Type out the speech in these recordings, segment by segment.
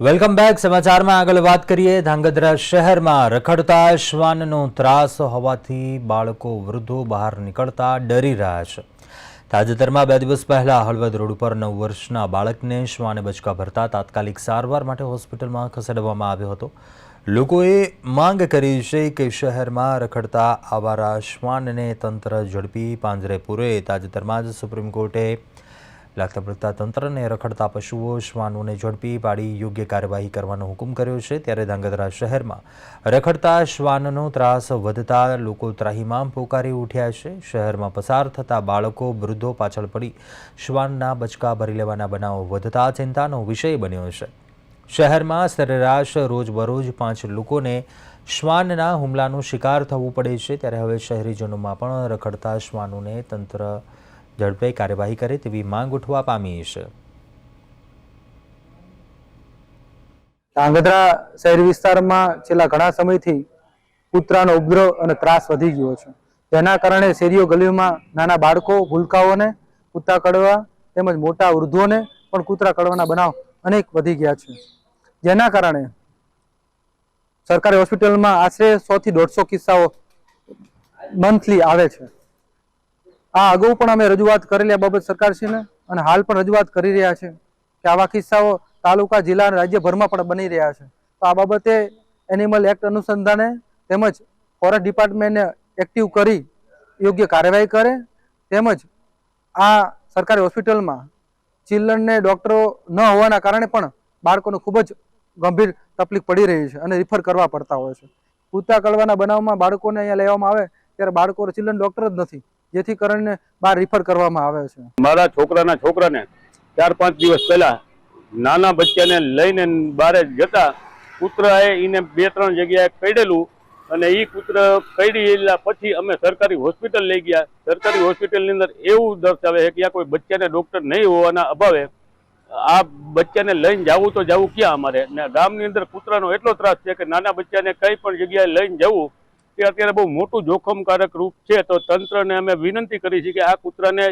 Welcome back સમાચારમાં આગળ વાત કરીએ. ધાંગધ્રા શહેરમાં રખડતા શ્વાનનો ત્રાસ હોવાથી બાળકો વૃદ્ધો બહાર નીકળતા ડરી રહ્યા છે. તાજેતરમાં બે દિવસ પહેલા હળવદ રોડ ઉપર નવ વર્ષના બાળકને શ્વાને બચકા ભરતા તાત્કાલિક સારવાર માટે હોસ્પિટલમાં ખસેડવામાં આવ્યો હતો. લોકોએ માંગ કરી છે કે શહેરમાં રખડતા આવારા શ્વાનને તંત્ર ઝડપી પાંજરે પૂરે. તાજેતરમાં જ સુપ્રીમ કોર્ટે લાગતા પડતા તંત્રને રખડતા પશુઓ, શ્વાનોને ઝડપી પાડી યોગ્ય કાર્યવાહી કરવાનો હુકમ કર્યો છે, ત્યારે ધાંગધ્રા શહેરમાં રખડતા શ્વાનનો ત્રાસ વધતા લોકો ત્રાહિમામ પોકારી ઉઠ્યા છે. શહેરમાં પસાર થતા બાળકો, વૃદ્ધો પાછળ પડી શ્વાનના બચકા ભરી લેવાના બનાવો વધતા ચિંતાનો વિષય બન્યો છે. શહેરમાં સરેરાશ રોજબરોજ પાંચ લોકોને શ્વાનના હુમલાનો શિકાર થવું પડે છે, ત્યારે હવે શહેરીજનોમાં પણ રખડતા શ્વાનોને તંત્ર ઝડપે કાર્યવાહી કરે તેવી માંગ ઉઠવા પામી છે. ધાંગધ્રા શહેરી વિસ્તારમાં છેલ્લા ઘણા સમયથી કૂતરાનો ઉપદ્રવ અને ત્રાસ વધી ગયો છે. જેના કારણે શેરીઓ, ગલીઓમાં નાના બાળકો, ભૂલકાઓને કૂતરા કડવા તેમજ મોટા વૃદ્ધોને પણ કૂતરા કડવાના બનાવ અનેક વધી ગયા છે. જેના કારણે સરકારી હોસ્પિટલમાં આશરે સો થી દોઢસો કિસ્સાઓ મંથલી આવે છે. આ અગાઉ પણ અમે રજૂઆત કરેલી આ બાબત સરકારશ્રીને અને હાલ પણ રજૂઆત કરી રહ્યા છે કે આવા કિસ્સાઓ તાલુકા, જિલ્લા અને રાજ્યભરમાં પણ બની રહ્યા છે. તો આ બાબતે એનિમલ એક્ટ અનુસંધાને તેમજ ફોરેસ્ટ ડિપાર્ટમેન્ટને એક્ટિવ કરી યોગ્ય કાર્યવાહી કરે તેમજ આ સરકારી હોસ્પિટલમાં ચિલ્ડ્રનને ડૉક્ટરો ન હોવાના કારણે પણ બાળકોને ખૂબ જ ગંભીર તકલીફ પડી રહી છે અને રિફર કરવા પડતા હોય છે. કૂતા કળવાના બનાવમાં બાળકોને અહીંયા લેવામાં આવે ત્યારે બાળકો ચિલ્ડ્રન ડૉક્ટર જ નથી. જેથી કરીને બહાર રિફર કરવામાં આવે છે. મારા છોકરાના છોકરાને ચાર પાંચ દિવસ પહેલા નાના બચ્ચાને લઈને બારે જતા કૂતરાએ એને બે ત્રણ જગ્યાએ કઈડેલું અને એ કૂતર કઈડેલા પછી અમે સરકારી હોસ્પિટલ લઈ ગયા. સરકારી હોસ્પિટલની અંદર એવું દર્શાવે કે આ કોઈ બચ્ચાને ડૉક્ટર નહીં હોવાના અભાવે આ બચ્ચાને લઈને જવું તો જવું ક્યાં અમારે? ને ગામની અંદર કૂતરાનો એટલો ત્રાસ છે કે નાના બચ્ચાને કંઈ પણ જગ્યાએ લઈને જવું તે અત્યારે બહુ મોટું જોખમકારક રૂપ છે, તો તંત્રને અમે વિનંતી કરી છે કે આ કૂતરાને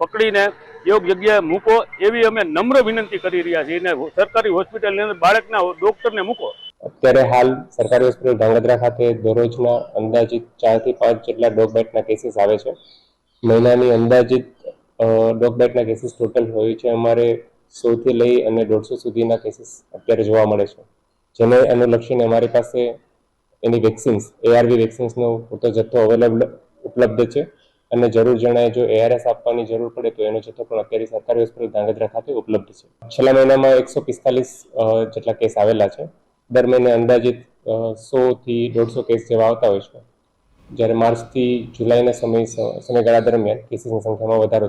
પકડીને યોગ્ય જગ્યાએ મૂકો એવી અમે નમ્ર વિનંતી કરી રહ્યા છીએ. અને સરકારી હોસ્પિટલની અંદર બાળકના ડોક્ટરને મૂકો. અત્યારે હાલ સરકારી હોસ્પિટલ ધાંગધ્રા ખાતે દરરોજના અંદાજિત ચારથી પાંચ જેટલા ડોગ બાઇટના કેસીસ આવે છે. મહિનાની અંદાજિત ડોગ બાઇટના કેસીસ ટોટલ હોય છે અમારે સોથી લઈ અને દોઢસો સુધીના કેસીસ અત્યારે જોવા મળે છે. જેને અનુલક્ષીને અમારી પાસે એની વેક્સિન્સ એઆરવી વેક્સિન્સનો પૂરતો જથ્થો અવેલેબલ ઉપલબ્ધ છે. અને જરૂર જણાય જો એઆરએસ આપવાની જરૂર પડે તો એનો જથ્થો પણ અત્યારે સરકારી હોસ્પિટલ ધાંગધ્રા ખાતે ઉપલબ્ધ છે. છેલ્લા મહિનામાં એકસો પિસ્તાલીસ જેટલા કેસ આવેલા છે. દર મહિને અંદાજિત સો થી દોઢસો કેસ જેવા આવતા હોય છે. જ્યારે માર્ચથી જુલાઈના સમય, સમયગાળા દરમિયાન કેસીસની સંખ્યામાં વધારો થતો